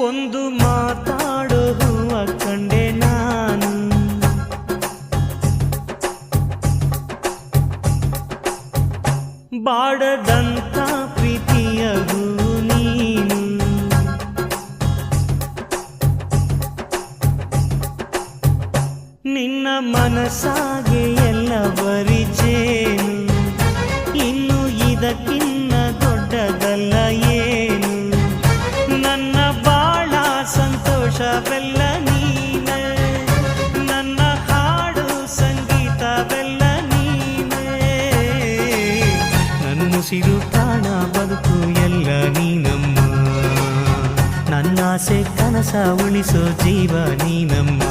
ಒಂದು ಮಾತಾಡೋ ಹೂವ ಕಂಡೆ ನಾನು. ಬಾಡದಂತ ಪ್ರೀತಿಯ ನೀನು. ನಿನ್ನ ಮನಸ್ಸಾಗೆ ಎಲ್ಲ ಬರಿಜೇನು ಇನ್ನು ಇದಕ್ಕಿನ್ನ ಸಂತೋಷವೆಲ್ಲ ನೀನೆ. ನನ್ನ ಹಾಡು ಸಂಗೀತವೆಲ್ಲ ನೀನೆ. ನನ್ನುಸಿರು ಪ್ರಾಣ ಬದುಕು ಎಲ್ಲ ನೀನಮ್ಮ. ನನ್ನಾಸೆ ಕನಸ ಉಳಿಸೋ ಜೀವ ನೀನಮ್ಮ.